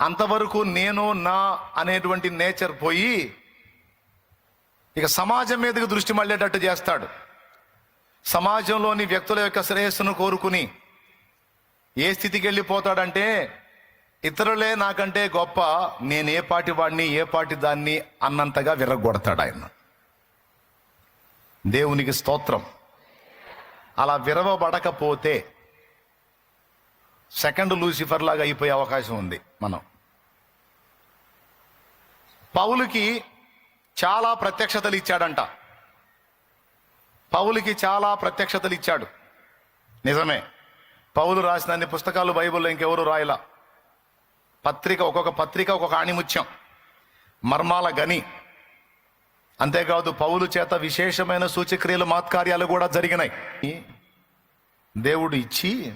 అంతవరకు నేను నా అనేటువంటి నేచర్ పోయి ఇక సమాజం మీదకి దృష్టి మళ్ళేటట్టు చేస్తాడు. సమాజంలోని వ్యక్తుల యొక్క శ్రేయస్సును కోరుకుని ఏ స్థితికి వెళ్ళిపోతాడంటే ఇతరులే నాకంటే గొప్ప నేను ఏ పాటి వాడిని ఏ పాటి దాన్ని అన్నంతగా విరగొడతాడు ఆయన. దేవునికి స్తోత్రం. అలా విరవబడకపోతే సెకండ్ లూసిఫర్ లాగా అయిపోయే అవకాశం ఉంది మనం. పౌలుకి చాలా ప్రత్యక్షతలు ఇచ్చాడంట. పౌలుకి చాలా ప్రత్యక్షతలు ఇచ్చాడు. నిజమే. పౌలు రాసిన అన్ని పుస్తకాలు బైబిల్లో ఇంకెవరు రాయలా? పత్రిక ఒక్కొక్క పత్రిక ఒక్కొక్క ఆణిముత్యం. మర్మాల గని. అంతేకాదు పౌలు చేత విశేషమైన సూచక్రియలు మాత్కార్యాలు కూడా జరిగినాయి. దేవుడు ఇచ్చి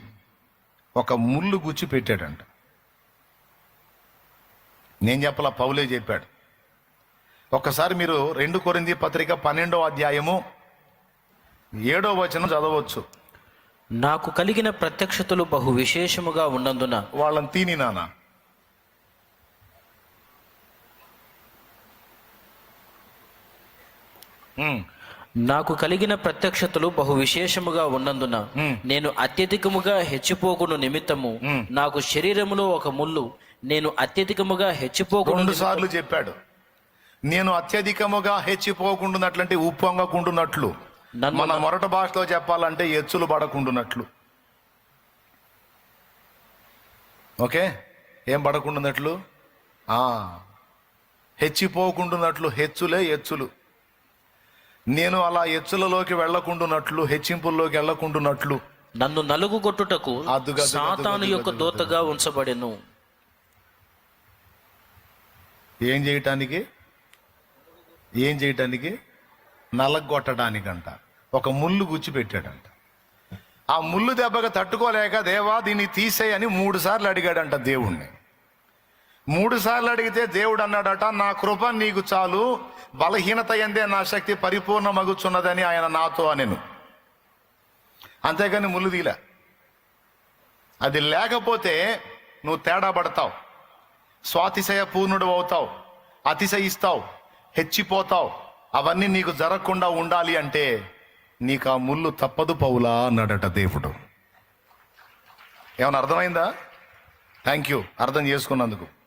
ఒక ముళ్ళు గుచ్చి పెట్టాడంట. నేను చెప్పలా పౌలే చెప్పాడు. ఒక్కసారి మీరు రెండు కొరింది పత్రిక పన్నెండో అధ్యాయము ఏడో వచనం చదవచ్చు. నాకు కలిగిన ప్రత్యక్షతలు బహు విశేషముగా ఉన్నందున వాళ్ళని తిని ఉమ్, నాకు కలిగిన ప్రత్యక్షతలు బహు విశేషముగా ఉన్నందున. నేను అత్యధికముగా హెచ్చిపోకును నిమిత్తము. నాకు శరీరములో ఒక ముళ్ళు నేను అత్యధికముగా హెచ్చిపోకును రెండు సార్లు చెప్పాడు. నేను అత్యధికముగా హెచ్చిపోకుండునట్లంటే ఉప్పొంగకుండునట్లు మన మొరట భాషలో చెప్పాలంటే ఎచ్చులు పడకుండునట్లు. ఓకే? ఏం పడకుండునట్లు? ఆ, హెచ్చిపోకుండునట్లు హెచ్చులే ఎచ్చులు. నేను అలా ఎచ్చులలోకి వెళ్ళకుండునట్లు హెచ్చింపుల్లోకి వెళ్ళకుండునట్లు నన్ను నలుగు కొట్టుటకు అద్దు, గద్దు, సాతాను యొక్క దూతగా ఉంచబడెను. ఏం చేయటానికి? ఏం చేయటానికి? నలగొట్టడానికంట ఒక ముళ్ళు గుచ్చి పెట్టాడంట ఆ ముళ్ళు దెబ్బగా తట్టుకోలేక దేవా దీన్ని తీసేయని మూడు సార్లు అడిగాడంట దేవుణ్ణి. మూడు సార్లు అడిగితే దేవుడు అన్నాడట నా కృప నీకు చాలు బలహీనత ఎందే నా శక్తి పరిపూర్ణ మగుచున్నదని ఆయన నాతో అనెను. అంతేగాని ముళ్ళు అది లేకపోతే నువ్వు తేడా పడతావు. స్వాతిశయ పూర్ణుడు అవుతావు అతిశయిస్తావు హెచ్చిపోతావు. అవన్నీ నీకు జరగకుండా ఉండాలి అంటే నీకు ఆ ముళ్ళు తప్పదు పౌలా అన్నాడట దేవుడు. ఏమైనా అర్థమైందా? థ్యాంక్ యూ అర్థం చేసుకున్నందుకు.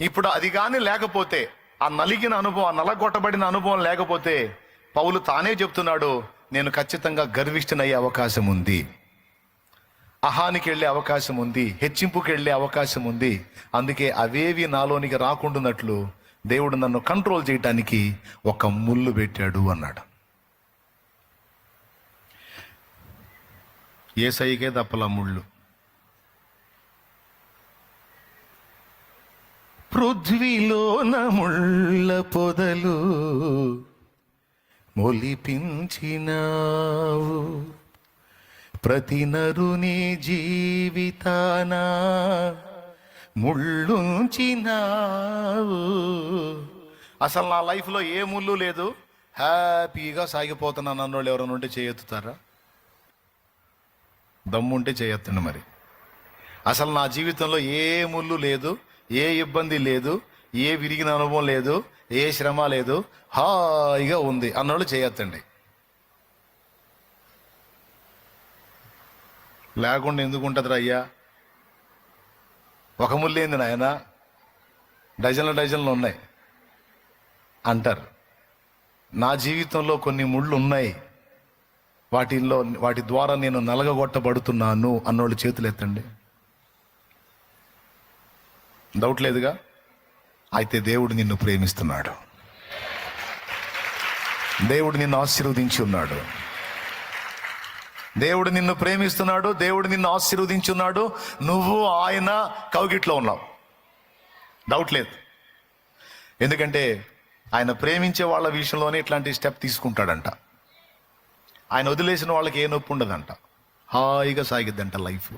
ఇప్పుడు అది కానీ లేకపోతే ఆ నలిగిన అనుభవం ఆ నలగొట్టబడిన అనుభవం లేకపోతే పౌలు తానే చెప్తున్నాడు నేను ఖచ్చితంగా గర్విష్ఠనయ్యే అవకాశం ఉంది. అహానికి వెళ్ళే అవకాశం ఉంది హెచ్చింపుకి వెళ్ళే అవకాశం ఉంది. అందుకే అవేవి నాలోనికి రాకుండానట్లు దేవుడు నన్ను కంట్రోల్ చేయటానికి ఒక ముళ్ళు పెట్టాడు అన్నాడు. ఏసైకే తప్పల ముళ్ళు. ముళ్ళ పొదలు మొలిపించినావు. ప్రతి నరుని జీవితాన ముళ్ళుంచినావు. అసలు నా లైఫ్లో ఏ ముళ్ళు లేదు. హ్యాపీగా సాగిపోతున్నాను అన్నోళ్ళు ఎవరైనా ఉంటే చేయెత్తుతారా? దమ్ముంటే చేయొత్తండి మరి. అసలు నా జీవితంలో ఏ ముళ్ళు లేదు ఏ ఇబ్బంది లేదు ఏ విరిగిన అనుభవం లేదు ఏ శ్రమ లేదు హాయిగా ఉంది. అన్నోళ్ళు చేయొత్తండి లేకుండా ఎందుకు ఉంటుంది అయ్యా? ఒక ముళ్ళేంది నాయన? డజన్ల డజన్లు ఉన్నాయి అంటారు. నా జీవితంలో కొన్ని ముళ్ళు ఉన్నాయి. వాటిల్లో వాటి ద్వారా నేను నలగగొట్టబడుతున్నాను అన్నోళ్ళు చేతులు ఎత్తండి డౌట్ లేదుగా? అయితే దేవుడు నిన్ను ప్రేమిస్తున్నాడు. దేవుడు నిన్ను ఆశీర్వదించి ఉన్నాడు. దేవుడు నిన్ను ప్రేమిస్తున్నాడు దేవుడు నిన్ను ఆశీర్వదించున్నాడు నువ్వు ఆయన కౌగిట్లో ఉన్నావు. డౌట్ లేదు. ఎందుకంటే ఆయన ప్రేమించే వాళ్ళ విషయంలోనే ఇట్లాంటి స్టెప్ తీసుకుంటాడంట. ఆయన వదిలేసిన వాళ్ళకి ఏ నొప్పి ఉండదంట. హాయిగా సాగిద్దంట లైఫ్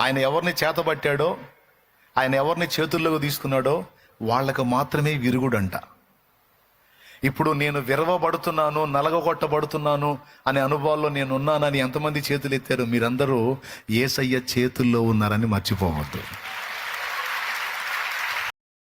ఆయన ఎవరిని చేతబట్టాడో ఆయన ఎవరిని చేతుల్లోకి తీసుకున్నాడో వాళ్ళకు మాత్రమే విరుగుడంట. ఇప్పుడు నేను విరవబడుతున్నాను నలగొట్టబడుతున్నాను అనే అనుభవాల్లో నేను ఉన్నానని ఎంతమంది చేతులు ఎత్తారు మీరందరూ ఏసయ్య చేతుల్లో ఉన్నారని మర్చిపోవద్దు.